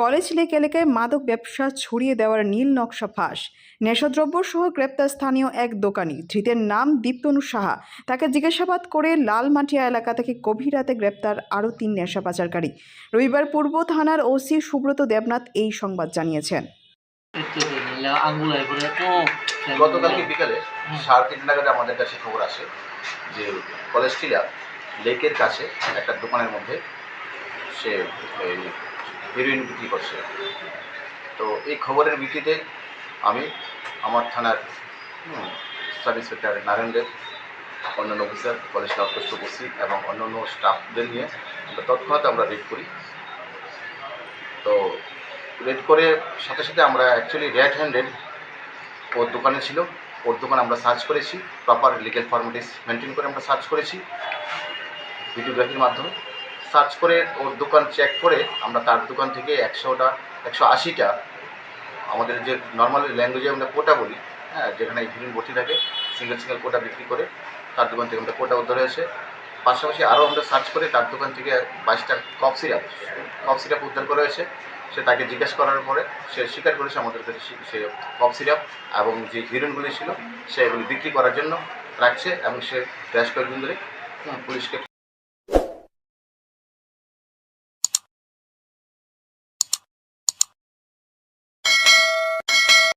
College lake এলাকায় মাদক ব্যবসা ছড়িয়ে দেওয়ার নীল নকশা ফাঁস। নেশাদ্রব্য সহ গ্রেপ্তার স্থানীয় এক দোকানি। ধৃতের নাম দীপ্তনু সাহা। তাকে জিজ্ঞাসাবাদ করে লালমাটিয়া এলাকা থেকে গভীর রাতে গ্রেপ্তার আরও তিন নেশা পাচারকারী। রবিবার পূর্ব থানার ওসি সুব্রত দেবনাথ এই সংবাদ জানিয়েছেন। গতকালকে বিকালে সাড়ে তিন নাগাদ আমাদের কাছে খবর আসে যে কলেজ টিলা লেকের কাছে একটা দোকানের মধ্যে সে হিরোইন বিক্রি করছে? তো এই খবরের ভিত্তিতে আমি আমার থানার সাব ইন্সপেক্টর নারায়ণ দেব অন্যান্য অফিসার কলেজ আউটপোস্ট উপস্থিত এবং অন্যান্য স্টাফদের নিয়ে আমরা তৎক্ষণাৎ আমরা রেড করি। তো রেড করে সাথে সাথে আমরা অ্যাকচুয়ালি রেড হ্যান্ডেড ওর দোকানে ছিল। ওর দোকান আমরা সার্চ করেছি। প্রপার লিগেল ফর্মালিটিস মেনটেন করে আমরা সার্চ করেছি। ভিডিওগ্রাফির মাধ্যমে। সার্চ করে ওর দোকান চেক করে আমরা তার দোকান থেকে একশোটা, একশো আশিটা আমাদের যে নর্মাল ল্যাঙ্গুয়েজে আমরা কোটা বলি হ্যাঁ যেখানে হিরোইন ভর্তি থাকে সিঙ্গেল সিঙ্গেল কোটা বিক্রি করে তার দোকান থেকে আমরা কোটা উদ্ধার হয়েছে পাশাপাশি আরও আমরা সার্চ করে তার দোকান থেকে বাইশটা কফ সিরাপ কফ সিরাপ উদ্ধার করা হয়েছে সে তাকে জিজ্ঞেস করার পরে সে স্বীকার করেছে আমাদের কাছে সে- কফ সিরাপ এবং যে হিরোইনগুলি ছিল, সে এগুলি বিক্রি করার জন্য রাখছে এবং সে বেশ কয়েকদিন ধরে পুলিশকে